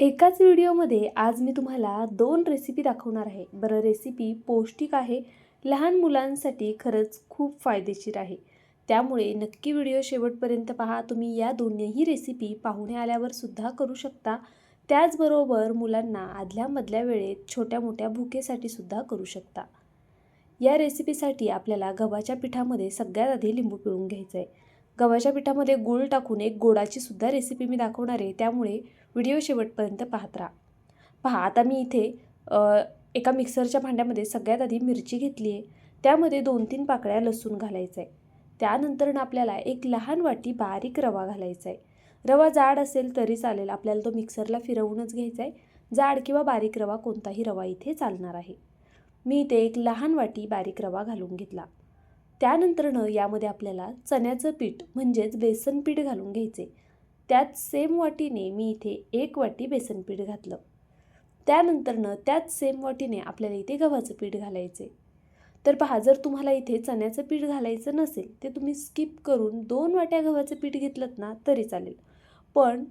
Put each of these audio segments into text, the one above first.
एकाच व्हिडिओमध्ये आज मी तुम्हाला दोन रेसिपी दाखवणार आहे. बरं रेसिपी पौष्टिक आहे लहान मुलांसाठी खरंच खूप फायदेशीर आहे. त्यामुळे नक्की व्हिडिओ शेवटपर्यंत पहा. तुम्ही या दोन्हीही रेसिपी पाहुणे आल्यावर सुद्धा करू शकता. त्याचबरोबर मुलांना आदल्यामधल्या वेळेत छोट्या मोठ्या भुकेसाठी सुद्धा करू शकता. या रेसिपीसाठी आपल्याला गव्हाच्या पिठामध्ये सगळ्यात आधी लिंबू पिळून घ्यायचं आहे गव्हाच्या पिठामध्ये गूळ टाकून एक गोडाची सुद्धा रेसिपी मी दाखवणार आहे. त्यामुळे व्हिडिओ शेवटपर्यंत पाहत राहा. पहा आता मी इथे एका मिक्सरच्या भांड्यामध्ये सगळ्यात आधी मिरची घेतली आहे. त्यामध्ये दोन तीन पाकळ्या लसूण घालायचं आहे. त्यानंतर आपल्याला एक लहान वाटी बारीक रवा घालायचा आहे. रवा जाड असेल तरी चालेल आपल्याला तो मिक्सरला फिरवूनच घ्यायचा आहे. जाड किंवा बारीक रवा कोणताही रवा इथे चालणार आहे. मी इथे एक लहान वाटी बारीक रवा घालून घेतला. त्यानंतरनं यामध्ये आपल्याला चण्याचं पीठ म्हणजेच बेसन पीठ घालून घ्यायचे. त्याच सेम वाटीने मी इथे एक वाटी बेसन पीठ घातलं. त्यानंतरनं त्याच सेम वाटीने आपल्याला इथे गव्हाचं पीठ घालायचे. तर पहा जर तुम्हाला इथे चण्याचं पीठ घालायचं नसेल ते तुम्ही स्किप करून दोन वाट्या गव्हाचं पीठ घेतलं ना तरी चालेल. पण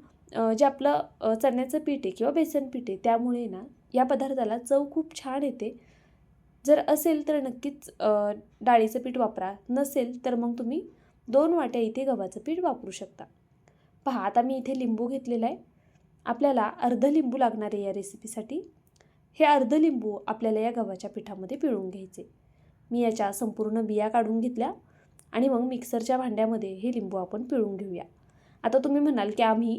जे आपलं चण्याचं पीठ आहे किंवा बेसन पीठ आहे त्यामुळे ना या पदार्थाला चव खूप छान येते. जर असेल तर नक्कीच डाळीचं पीठ वापरा. नसेल तर मग तुम्ही दोन वाट्या इथे गव्हाचं पीठ वापरू शकता. पहा आता मी इथे लिंबू घेतलेला आहे. आपल्याला अर्ध लिंबू लागणार आहे या रेसिपीसाठी हे अर्ध लिंबू आपल्याला या गव्हाच्या पिठामध्ये पिळून घ्यायचे. मी याच्या संपूर्ण बिया काढून घेतल्या आणि मग मिक्सरच्या भांड्यामध्ये हे लिंबू आपण पिळून घेऊया. आता तुम्ही म्हणाल की आम्ही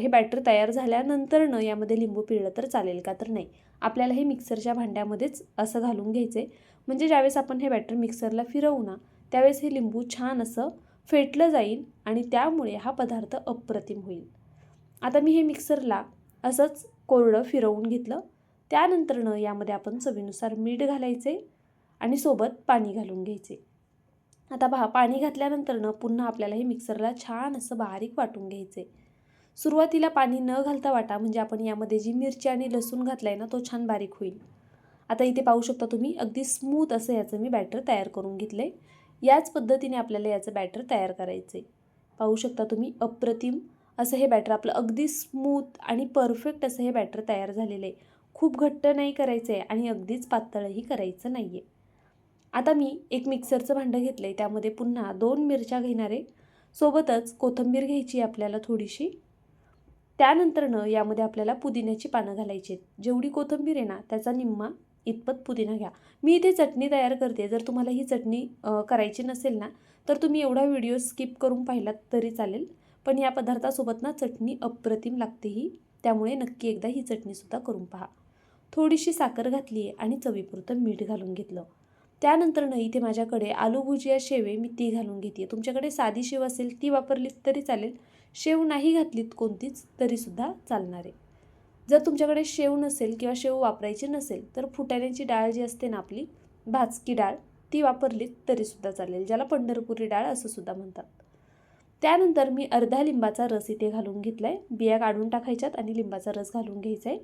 हे बॅटर तयार झाल्यानंतरनं यामध्ये लिंबू पिळलं तर चालेल का? तर नाही. आपल्याला हे मिक्सरच्या भांड्यामध्येच असं घालून घ्यायचे. म्हणजे ज्यावेळेस आपण हे बॅटर मिक्सरला फिरवू ना त्यावेळेस हे लिंबू छान असं फेटलं जाईल आणि त्यामुळे हा पदार्थ अप्रतिम होईल. आता मी हे मिक्सरला असंच कोरडं फिरवून घेतलं. त्यानंतरनं यामध्ये आपण चवीनुसार मीठ घालायचे आणि सोबत पाणी घालून घ्यायचे. आता पहा पाणी घातल्यानंतरनं पुन्हा आपल्याला हे मिक्सरला छान असं बारीक वाटून घ्यायचे. सुरुवातीला पाणी न घालता वाटा म्हणजे आपण यामध्ये जी मिरची आणि लसूण घातला आहे ना तो छान बारीक होईल. आता इथे पाहू शकता तुम्ही अगदी स्मूथ असं याचं मी बॅटर तयार करून घेतलं आहे याच पद्धतीने आपल्याला याचं बॅटर तयार करायचं आहे पाहू शकता तुम्ही अप्रतिम असं हे बॅटर आपलं अगदी स्मूथ आणि परफेक्ट असं हे बॅटर तयार झालेलं आहे. खूप घट्ट नाही करायचं आहे आणि अगदीच पातळही करायचं नाही आहे आता मी एक मिक्सरचं भांडं घेतलं आहे त्यामध्ये पुन्हा दोन मिरच्या घेणारे सोबतच कोथिंबीर घ्यायची आहे आपल्याला थोडीशी. त्यानंतरनं यामध्ये आपल्याला पुदिन्याची पानं घालायची आहेत. जेवढी कोथिंबीर आहे ना त्याचा निम्मा इतपत पुदिना घ्या. मी इथे चटणी तयार करते. जर तुम्हाला ही चटणी करायची नसेल ना तर तुम्ही एवढा व्हिडिओ स्किप करून पाहिलात तरी चालेल. पण या पदार्थासोबत ना चटणी अप्रतिम लागते ही. त्यामुळे नक्की एकदा ही चटणीसुद्धा करून पहा. थोडीशी साखर घातली आहे आणि चवीपुरतं मीठ घालून घेतलं. त्यानंतर त्यानंतरनं इथे माझ्याकडे आलू भुजिया शेवे मी ती घालून घेते तुमच्याकडे साधी शेव असेल ती वापरलीत तरी चालेल. शेव नाही घातलीत कोणतीच तरीसुद्धा चालणार. आहे जर तुमच्याकडे शेव नसेल किंवा शेव वापरायची नसेल तर फुटाण्याची डाळ जी असते ना आपली भाजकी डाळ ती वापरलीत तरीसुद्धा चालेल ज्याला पंढरपुरी डाळ असं सुद्धा म्हणतात. त्यानंतर मी अर्धा लिंबाचा रस इथे घालून घेतला आहे बिया काढून टाकायच्यात आणि लिंबाचा रस घालून घ्यायचा आहे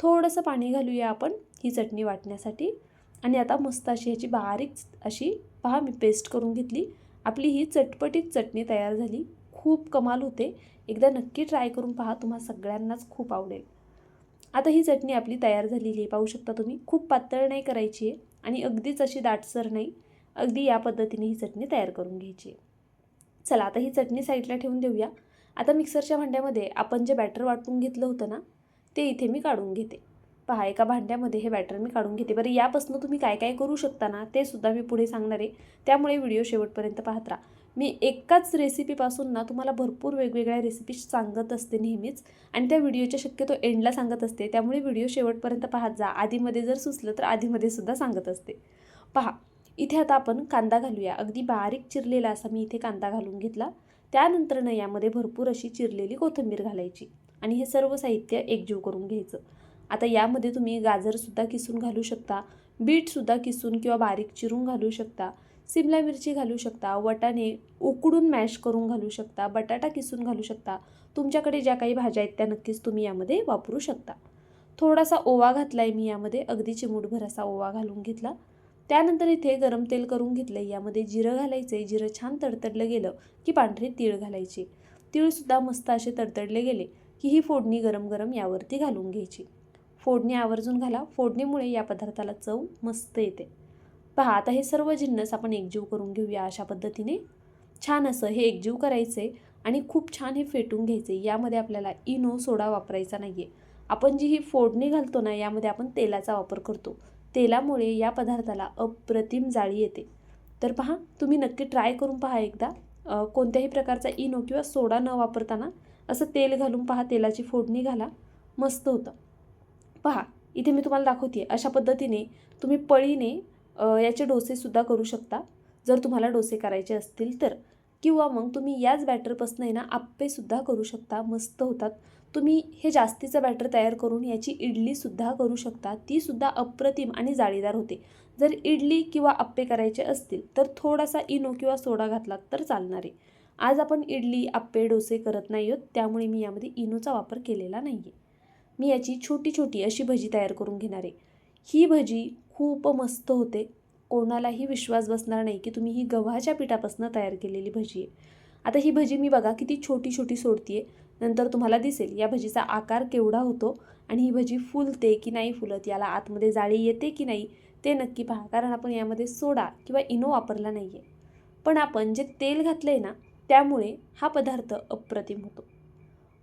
थोडंसं पाणी घालूया आपण ही चटणी वाटण्यासाठी. आणि आता मस्त अशी ह्याची बारीक अशी पहा मी पेस्ट करून घेतली. आपली ही चटपटीत चटणी तयार झाली. खूप कमाल होते. एकदा नक्की ट्राय करून पहा तुम्हा सगळ्यांनाच खूप आवडेल. आता ही चटणी आपली तयार झालेली आहे. पाहू शकता तुम्ही खूप पातळ नाही करायची आहे आणि अगदीच अशी दाटसर नाही. अगदी या पद्धतीने ही चटणी तयार करून घ्यायची आहे. चला आता ही चटणी साईडला ठेवून देऊया. आता मिक्सरच्या भांड्यामध्ये आपण जे बॅटर वाटून घेतलं होतं ना ते इथे मी काढून घेते. पहा एका भांड्यामध्ये हे बॅटर मी काढून घेते. बरं यापासून तुम्ही काय काय करू शकता ना ते सुद्धा मी पुढे सांगणार आहे. त्यामुळे व्हिडिओ शेवटपर्यंत पाहत राहा. मी एकाच रेसिपीपासून ना तुम्हाला भरपूर वेगवेगळ्या रेसिपीज सांगत असते नेहमीच. आणि त्या व्हिडिओच्या शक्यतो एंडला सांगत असते. त्यामुळे व्हिडिओ शेवटपर्यंत पाहत जा. आधीमध्ये जर सुचलं तर आधीमध्ये सुद्धा सांगत असते. पहा इथे आता आपण कांदा घालूया. अगदी बारीक चिरलेला असा मी इथे कांदा घालून घेतला. त्यानंतरनं यामध्ये भरपूर अशी चिरलेली कोथिंबीर घालायची. आणि हे सर्व साहित्य एकजीव करून घ्यायचं. आता यामध्ये तुम्ही गाजरसुद्धा किसून घालू शकता. बीटसुद्धा किसून किंवा बारीक चिरून घालू शकता. सिमला मिरची घालू शकता वटाणे उकडून मॅश करून घालू शकता बटाटा किसून घालू शकता. तुमच्याकडे ज्या काही भाज्या आहेत त्या नक्कीच तुम्ही यामध्ये वापरू शकता. थोडासा ओवा घातला आहे मी यामध्ये अगदी चिमूटभर असा ओवा घालून घेतला. त्यानंतर इथे गरम तेल करून घेतलं यामध्ये जिरं घालायचं जिरं छान तडतडलं गेलं की पांढरे तीळ घालायचे. तीळसुद्धा मस्त असे तडतडले गेले की ही फोडणी गरम गरम यावरती घालून घ्यायची. फोडणी आवर्जून घाला. फोडणीमुळे या पदार्थाला चव मस्त येते. पहा आता हे सर्व जिन्नस आपण एकजीव करून घेऊया अशा पद्धतीने. छान असं हे एकजीव करायचे आणि खूप छान हे फेटून घ्यायचे. यामध्ये आपल्याला इनो सोडा वापरायचा नाही आहे आपण जी ही फोडणी घालतो ना यामध्ये आपण तेलाचा वापर करतो. तेलामुळे या पदार्थाला अप्रतिम जाळी येते. तर पहा तुम्ही नक्की ट्राय करून पहा एकदा. कोणत्याही प्रकारचा इनो किंवा सोडा न वापरताना असं तेल घालून पहा तेलाची फोडणी घाला. मस्त होतं. पहा इथे मी तुम्हाला दाखवते अशा पद्धतीने तुम्ही पळीने याचे डोसेसुद्धा करू शकता. जर तुम्हाला डोसे करायचे असतील तर. किंवा मग तुम्ही याच बॅटरपासून आहे ना आप्पेसुद्धा करू शकता. मस्त होतात. तुम्ही हे जास्तीचं बॅटर तयार करून याची इडलीसुद्धा करू शकता. तीसुद्धा अप्रतिम आणि जाळीदार होते. जर इडली किंवा आप्पे करायचे असतील तर थोडासा इनो किंवा सोडा घातलात तर चालणार आहे. आज आपण इडली आप्पे डोसे करत नाही आहोत. त्यामुळे मी यामध्ये इनोचा वापर केलेला नाही आहे मी याची छोटी छोटी अशी भजी तयार करून घेणार आहे. ही भजी खूप मस्त होते. कोणालाही विश्वास बसणार नाही की तुम्ही ही गव्हाच्या पिठापासून तयार केलेली भजी आहे. आता ही भजी मी बघा किती छोटी छोटी सोडते नंतर तुम्हाला दिसेल या भजीचा आकार केवढा होतो आणि ही भजी फुलते की नाही फुलत याला आतमध्ये जाळी येते की नाही ते नक्की पहा. कारण आपण यामध्ये सोडा किंवा इनो वापरला नाही आहे पण आपण जे तेल घातलं आहे ना त्यामुळे हा पदार्थ अप्रतिम होतो.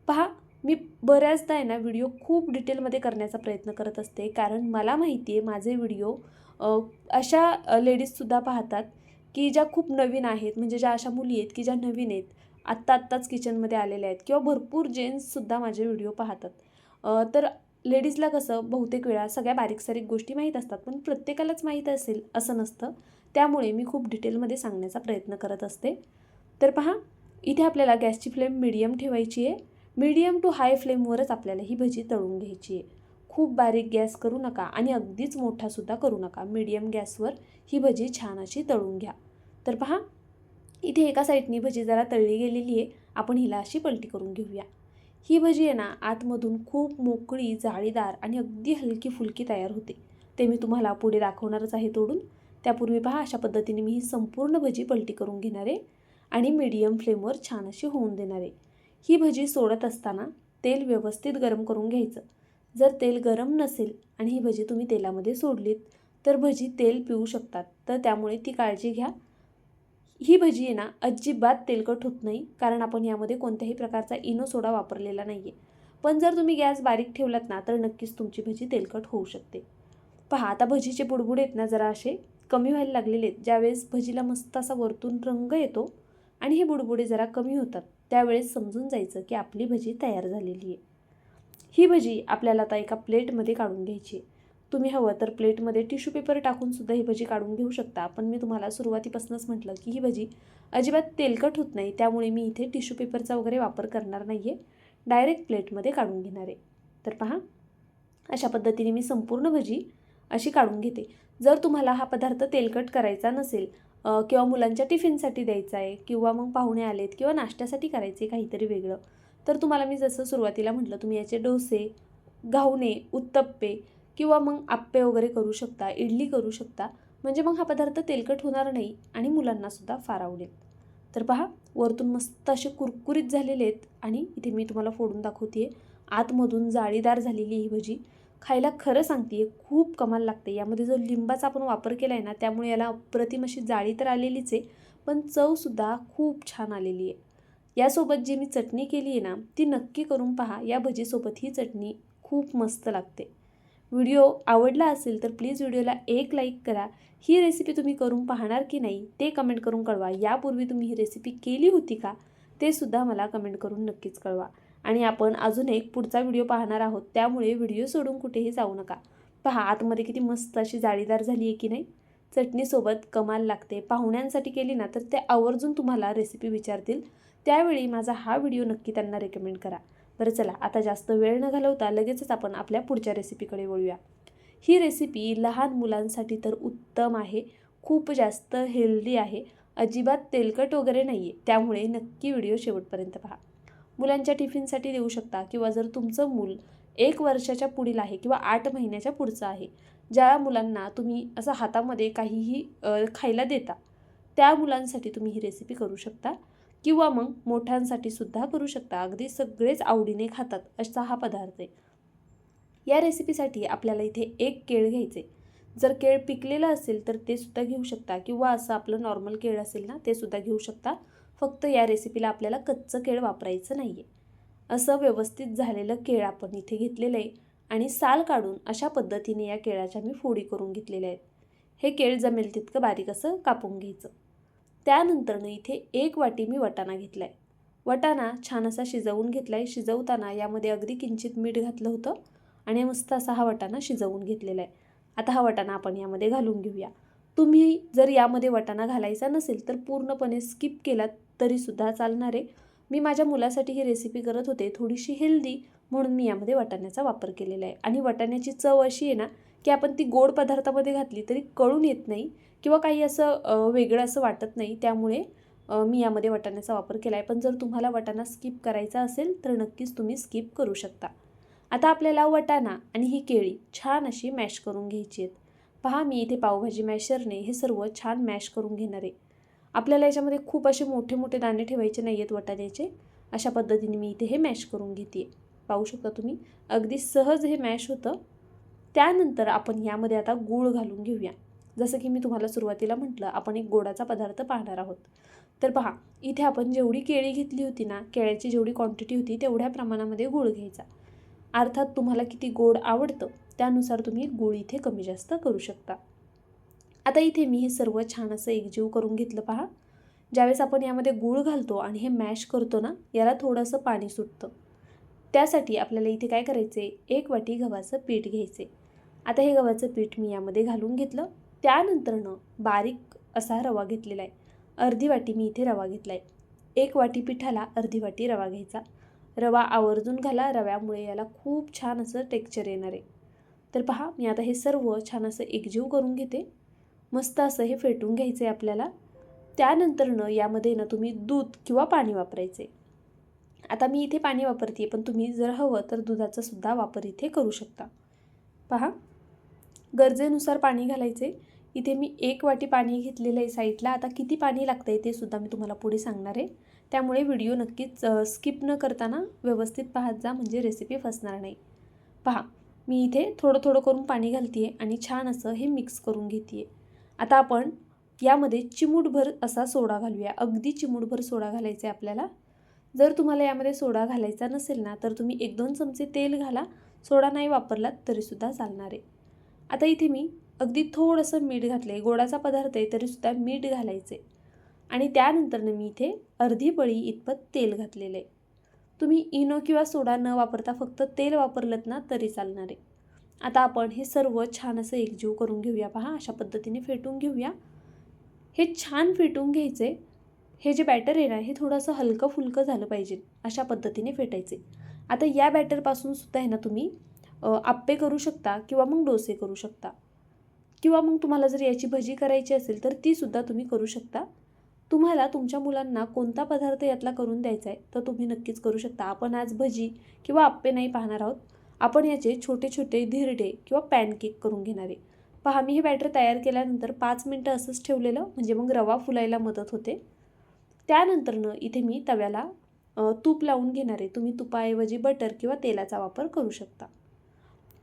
पहा मी बऱ्याचदा आहे ना व्हिडिओ खूप डिटेलमध्ये करण्याचा प्रयत्न करत असते. कारण मला माहिती आहे माझे व्हिडिओ अशा लेडीजसुद्धा पाहतात की ज्या खूप नवीन आहेत. म्हणजे ज्या अशा मुली आहेत की ज्या नवीन आहेत. आत्ता आत्ताच किचनमध्ये आलेल्या आहेत. किंवा भरपूर जेंट्ससुद्धा माझे व्हिडिओ पाहतात. तर लेडीजला कसं बहुतेक वेळा सगळ्या बारीक सारीक गोष्टी माहीत असतात. पण प्रत्येकालाच माहीत असेल असं नसतं. त्यामुळे मी खूप डिटेलमध्ये सांगण्याचा प्रयत्न करत असते. तर पहा इथे आपल्याला गॅसची फ्लेम मिडियम ठेवायची आहे. मीडियम टू हाय फ्लेमवरच आपल्याला ही भजी तळून घ्यायची आहे. खूप बारीक गॅस करू नका आणि अगदीच मोठासुद्धा करू नका. मीडियम गॅसवर ही भजी छान अशी तळून घ्या. तर पहा इथे एका साईडनी भजी जरा तळली गेलेली आहे. आपण हिला अशी पलटी करून घेऊया. ही भजी आहे ना आतमधून खूप मोकळी जाळीदार आणि अगदी हलकी फुलकी तयार होते. ते मी तुम्हाला पुढे दाखवणारच आहे तोडून. त्यापूर्वी पहा अशा पद्धतीने मी ही संपूर्ण भजी पलटी करून घेणार आहे आणि मीडियम फ्लेमवर छान अशी होऊन देणार आहे. ही भजी सोडत असताना तेल व्यवस्थित गरम करून घ्यायचं. जर तेल गरम नसेल आणि ही भजी तुम्ही तेलामध्ये सोडलीत तर भजी तेल पिऊ शकतात. तर त्यामुळे ती काळजी घ्या. ही भजी आहे ना अजिबात तेलकट होत नाही कारण आपण यामध्ये कोणत्याही प्रकारचा इनो सोडा वापरलेला नाही आहे पण जर तुम्ही गॅस बारीक ठेवलात ना तर नक्कीच तुमची भजी तेलकट होऊ शकते. पहा आता भजीचे बुडबुड आहेत ना जरा असे कमी व्हायला लागलेले आहेत. ज्यावेळेस भजीला मस्त असा वरतून रंग येतो आणि हे बुडबुडे जरा कमी होतात. त्यावेळेस समजून जायचं की आपली भजी तयार झालेली आहे. ही भजी आपल्याला आता एका प्लेटमध्ये काढून घ्यायची आहे. तुम्ही हवं तर प्लेटमध्ये टिश्यू पेपर टाकून सुद्धा ही भजी काढून घेऊ शकता. पण मी तुम्हाला सुरुवातीपासूनच म्हटलं की ही भजी अजिबात तेलकट होत नाही त्यामुळे मी इथे टिश्यू पेपरचा वगैरे वापर करणार नाही आहे डायरेक्ट प्लेटमध्ये काढून घेणार आहे. तर पहा अशा पद्धतीने मी संपूर्ण भजी अशी काढून घेते. जर तुम्हाला हा पदार्थ तेलकट करायचा नसेल किंवा मुलांच्या टिफिनसाठी द्यायचा आहे किंवा मग पाहुणे आलेत किंवा नाश्त्यासाठी करायचे काहीतरी वेगळं. तर तुम्हाला मी जसं सुरुवातीला म्हटलं तुम्ही याचे डोसे घावणे उत्तप्पे किंवा मग आप्पे वगैरे करू शकता इडली करू शकता. म्हणजे मग हा पदार्थ तेलकट होणार नाही आणि मुलांनासुद्धा फार आवडेल. तर पहा वरतून मस्त असे कुरकुरीत झालेले आहेत आणि इथे मी तुम्हाला फोडून दाखवते आतमधून जाळीदार झालेली ही भजी. खायला खरं सांगते खूप कमाल लागते. यामध्ये जो लिंबाचा आपण वापर केला आहे ना त्यामुळे याला अप्रतिम अशी जाळी तर आलेलीच आहे पण चवसुद्धा खूप छान आलेली आहे. यासोबत जी मी चटणी केली आहे ना ती नक्की करून पहा. या भजीसोबत ही चटणी खूप मस्त लागते. व्हिडिओ आवडला असेल तर प्लीज व्हिडिओला एक लाईक करा. ही रेसिपी तुम्ही करून पाहणार की नाही ते कमेंट करून कळवा. यापूर्वी तुम्ही ही रेसिपी केली होती का ते सुद्धा मला कमेंट करून नक्कीच कळवा. आणि आपण अजून एक पुढचा व्हिडिओ पाहणार आहोत. त्यामुळे व्हिडिओ सोडून कुठेही जाऊ नका. पहा आतमध्ये किती मस्त अशी जाळीदार झाली आहे की नाही? चटणीसोबत कमाल लागते. पाहुण्यांसाठी केली ना तर ते आवर्जून तुम्हाला रेसिपी विचारतील. त्यावेळी माझा हा व्हिडिओ नक्की त्यांना रेकमेंड करा. बरं चला आता जास्त वेळ न घालवता लगेचच आपण आपल्या पुढच्या रेसिपीकडे वळूया. ही रेसिपी लहान मुलांसाठी तर उत्तम आहे. खूप जास्त हेल्दी आहे. अजिबात तेलकट वगैरे नाही आहे त्यामुळे नक्की व्हिडिओ शेवटपर्यंत पहा. मुलांच्या टिफिनसाठी देऊ शकता किंवा जर तुमचं मूल एक वर्षाच्या पुढील आहे किंवा आठ महिन्याच्या पुढचं आहे ज्या मुलांना तुम्ही असं हातामध्ये काहीही खायला देता त्या मुलांसाठी तुम्ही ही रेसिपी करू शकता. किंवा मग मोठ्यांसाठी सुद्धा करू शकता. अगदी सगळेच आवडीने खातात असा हा पदार्थ आहे. या रेसिपीसाठी आपल्याला इथे एक केळ घ्यायचे. जर केळ पिकलेलं असेल तर ते सुद्धा घेऊ शकता किंवा असं आपलं नॉर्मल केळ असेल ना ते सुद्धा घेऊ शकता. फक्त या रेसिपीला आपल्याला कच्चं केळ वापरायचं नाही आहे असं व्यवस्थित झालेलं केळ आपण इथे घेतलेलं आहे आणि साल काढून अशा पद्धतीने या केळाच्या मी फोडी करून घेतलेल्या आहेत. हे केळ जमेल तितकं बारीक असं कापून घ्यायचं. त्यानंतरनं इथे एक वाटी मी वटाणा घेतला आहे वटाणा छान असा शिजवून घेतला आहे शिजवताना यामध्ये अगदी किंचित मीठ घातलं होतं आणि मस्त असा हा वटाणा शिजवून घेतलेला आहे. आता हा वटाणा आपण यामध्ये घालून घेऊया. तुम्ही जर यामध्ये वटाणा घालायचा नसेल तर पूर्णपणे स्किप केलात तरीसुद्धा चालणार. आहे मी माझ्या मुलासाठी ही रेसिपी करत होते. थोडीशी हेल्दी म्हणून मी यामध्ये वाटाण्याचा वापर केलेला आहे. आणि वाटाण्याची चव अशी आहे ना की आपण ती गोड पदार्थामध्ये घातली तरी कळून येत नाही किंवा काही असं वेगळं असं वाटत नाही. त्यामुळे मी यामध्ये वाटाण्याचा वापर केला आहे. पण जर तुम्हाला वाटाणा स्किप करायचा असेल तर नक्कीच तुम्ही स्किप करू शकता. आता आपल्याला वटाणा आणि ही केळी छान अशी मॅश करून घ्यायची आहेत. पहा मी इथे पावभाजी मॅशरने हे सर्व छान मॅश करून घेणार आहे. आपल्याला याच्यामध्ये खूप असे मोठे मोठे दाणे ठेवायचे नाही आहेत वटाण्याचे. अशा पद्धतीने मी इथे हे मॅश करून घेते पाहू शकता तुम्ही? अगदी सहज हे मॅश होतं. त्यानंतर आपण यामध्ये आता गूळ घालून घेऊया. जसं की मी तुम्हाला सुरुवातीला म्हटलं आपण एक गोडाचा पदार्थ पाहणार आहोत. तर पहा इथे आपण जेवढी केळी घेतली होती ना केळ्याची जेवढी क्वांटिटी होती तेवढ्या प्रमाणामध्ये गूळ घ्यायचा. अर्थात तुम्हाला किती गोड आवडतं त्यानुसार तुम्ही गूळ इथे कमी जास्त करू शकता. आता इथे मी हे सर्व छान असं एकजीव करून घेतलं पहा. ज्यावेळेस आपण यामध्ये गूळ घालतो आणि हे मॅश करतो ना याला थोडंसं पाणी सुटतं. त्यासाठी आपल्याला इथे काय करायचे? एक वाटी गव्हाचं पीठ घ्यायचे. आता हे गव्हाचं पीठ मी यामध्ये घालून घेतलं. त्यानंतरनं बारीक असा रवा घेतलेला आहे. अर्धी वाटी मी इथे रवा घेतला आहे एक वाटी पिठाला अर्धी वाटी रवा घ्यायचा. रवा आवर्जून घाला रव्यामुळे याला खूप छान असं टेक्चर येणार आहे. तर पहा मी आता हे सर्व छान असं एकजीव करून घेते. मस्त असं हे फेटून घ्यायचं आहे आपल्याला. त्यानंतरनं यामध्ये ना तुम्ही दूध किंवा पाणी वापरायचे आता मी इथे पाणी वापरते पण तुम्ही जर हवं तर दुधाचा सुद्धा वापर इथे करू शकता. पहा. गरजेनुसार पाणी घालायचे इथे मी एक वाटी पाणी घेतलेलं आहे साईडला. आता किती पाणी लागतं आहे ते सुद्धा मी तुम्हाला पुढे सांगणार आहे. त्यामुळे व्हिडिओ नक्कीच स्किप न करताना व्यवस्थित पाहत जा म्हणजे रेसिपी फसणार नाही. पहा. मी इथे थोडं थोडं करून पाणी घालते आहे आणि छान असं हे मिक्स करून घेते आहे आता आपण यामध्ये चिमूटभर असा सोडा घालूया. अगदी चिमूटभर सोडा घालायचा आहे आपल्याला. जर तुम्हाला यामध्ये सोडा घालायचा नसेल ना तर तुम्ही एक दोन चमचे तेल घाला. सोडा नाही वापरलात तरीसुद्धा चालणार आहे. आता इथे मी अगदी थोडंसं मीठ घातलं आहे गोडाचा पदार्थ आहे तरीसुद्धा मीठ घालायचे आणि त्यानंतरनं मी इथे अर्धी पळी इतपत तेल घातलेलं आहे. तुम्ही इनो किंवा सोडा न वापरता फक्त तेल वापरलं ना तरी चालणार आहे. आता आपण हे सर्व छान असं एकजीव करून घेऊया पहा. अशा पद्धतीने फेटून घेऊया. हे छान फेटून घ्यायचे. हे जे बॅटर आहे ना हे थोडंसं हलकं फुलकं झालं पाहिजे अशा पद्धतीने फेटायचे. आता या बॅटरपासून सुद्धा आहे ना तुम्ही आप्पे करू शकता किंवा मग डोसे करू शकता. किंवा मग तुम्हाला जर याची भजी करायची असेल तर तीसुद्धा तुम्ही करू शकता. तुम्हाला तुमच्या मुलांना कोणता पदार्थ यातला करून द्यायचा आहे तर तुम्ही नक्कीच करू शकता. आपण आज भजी किंवा आप्पे नाही पाहणार आहोत. आपण याचे छोटे छोटे धिरडे किंवा पॅनकेक करून घेणार आहे. पहा मी हे बॅटर तयार केल्यानंतर पाच मिनटं असंच ठेवलेलं म्हणजे मग रवा फुलायला मदत होते. त्यानंतरनं इथे मी तव्याला तूप लावून घेणार आहे. तुम्ही तुपाऐवजी बटर किंवा तेलाचा वापर करू शकता.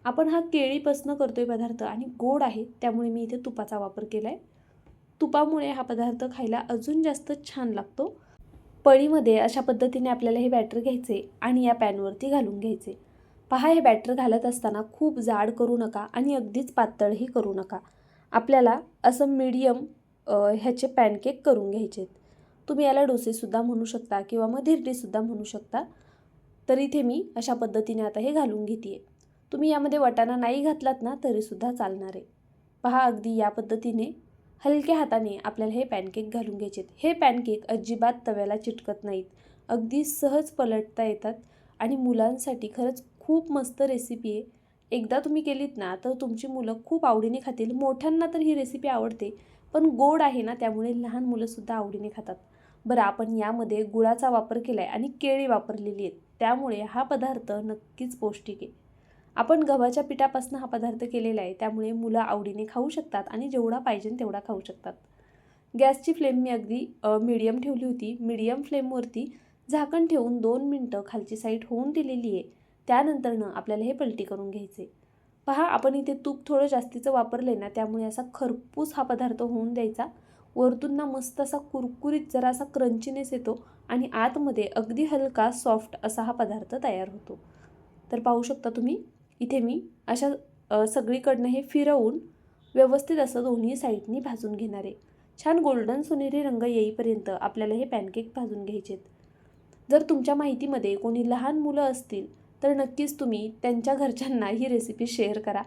आपण हा केळीपासनं करतो आहे पदार्थ आणि गोड आहे त्यामुळे मी इथे तुपाचा वापर केला आहे तुपामुळे हा पदार्थ खायला अजून जास्त छान लागतो. पळीमध्ये अशा पद्धतीने आपल्याला हे बॅटर घ्यायचे आणि या पॅनवरती घालून घ्यायचे. पहा हे बॅटर घालत असताना खूप जाड करू नका आणि अगदीच पातळही करू नका. आपल्याला असं मीडियम ह्याचे पॅनकेक करून घ्यायचे तुम्ही याला डोसेसुद्धा म्हणू शकता किंवा मग धिरडीसुद्धा म्हणू शकता. तर इथे मी अशा पद्धतीने आता हे घालून घेते तुम्ही यामध्ये वटाणा नाही घातलात ना तरीसुद्धा चालणार आहे. पहा अगदी या पद्धतीने हलक्या हाताने आपल्याला हे पॅनकेक घालून घ्यायचे हे पॅनकेक अजिबात तव्याला चिटकत नाहीत. अगदी सहज पलटता येतात आणि मुलांसाठी खरंच खूप मस्त रेसिपी आहे. एकदा तुम्ही केलीत ना तर तुमची मुलं खूप आवडीने खातील. मोठ्यांना तर ही रेसिपी आवडते पण गोड आहे ना त्यामुळे लहान मुलंसुद्धा आवडीने खातात. बरं आपण यामध्ये गुळाचा वापर केला आहे आणि केळी वापरलेली आहेत. त्यामुळे हा पदार्थ नक्कीच पौष्टिक आहे. आपण गव्हाच्या पिठापासून हा पदार्थ केलेला आहे. त्यामुळे मुलं आवडीने खाऊ शकतात आणि जेवढा पाहिजे तेवढा खाऊ शकतात. गॅसची फ्लेम मी अगदी मीडियम ठेवली होती. मीडियम फ्लेमवरती झाकण ठेवून दोन मिनटं खालची साईड होऊन दिलेली आहे. त्यानंतरनं आपल्याला हे पलटी करून घ्यायचे. पहा आपण इथे तूप थोडं जास्तीचं वापरले ना त्यामुळे असा खरपूस हा पदार्थ होऊन द्यायचा. वरतून ना मस्त असा कुरकुरीत जरा असा क्रंचीनेस येतो आणि आतमध्ये अगदी हलका सॉफ्ट असा हा पदार्थ तयार होतो. तर पाहू शकता तुम्ही इथे मी अशा सगळीकडनं हे फिरवून व्यवस्थित असं दोन्ही साईडनी भाजून घेणार आहे. छान गोल्डन सोनेरी रंग येईपर्यंत आपल्याला हे पॅनकेक भाजून घ्यायचेत. जर तुमच्या माहितीमध्ये कोणी लहान मुलं असतील तर नक्कीच तुम्ही त्यांच्या घरच्यांना ही रेसिपी शेअर करा.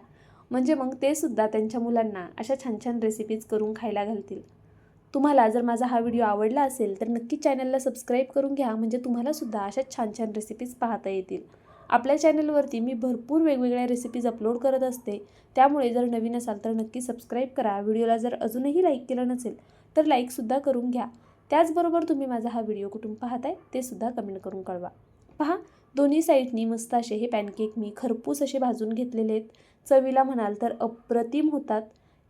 म्हणजे मग ते सुद्धा त्यांच्या मुलांना अशा छान छान रेसिपीज करून खायला घालतील. तुम्हाला जर माझा हा व्हिडिओ आवडला असेल तर नक्की चॅनलला सबस्क्राईब करून घ्या. म्हणजे तुम्हालासुद्धा अशा छान छान रेसिपीज पाहता येतील. आपल्या चॅनलवरती मी भरपूर वेगवेगळ्या रेसिपीज अपलोड करत असते. त्यामुळे जर नवीन असाल तर नक्की सबस्क्राईब करा. व्हिडिओला जर अजूनही लाईक केलं नसेल तर लाईकसुद्धा करून घ्या. त्याचबरोबर तुम्ही माझा हा व्हिडिओ कुठून पाहताय ते सुद्धा कमेंट करून कळवा. पहा दोन्ही साईडनी मस्त असे हे पॅनकेक मी खरपूस असे भाजून घेतलेले आहेत. चवीला म्हणाल तर अप्रतिम होतात.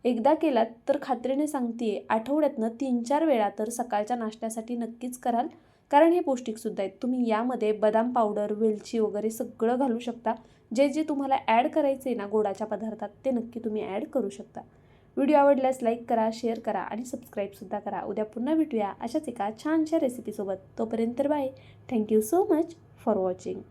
एकदा केलात तर खात्रीने सांगते आठवड्यातनं तीन चार वेळा तर सकाळच्या नाश्त्यासाठी नक्कीच कराल. कारण हे पौष्टिकसुद्धा आहेत. तुम्ही यामध्ये बदाम पावडर वेलची वगैरे सगळं घालू शकता. जे जे तुम्हाला ॲड करायचे ना गोडाच्या पदार्थात ते नक्की तुम्ही ॲड करू शकता. व्हिडिओ आवडल्यास लाईक करा शेअर करा आणि सबस्क्राईबसुद्धा करा. उद्या पुन्हा भेटूया अशाच एका छानशा रेसिपीसोबत. तोपर्यंत bye. Thank you so much. For watching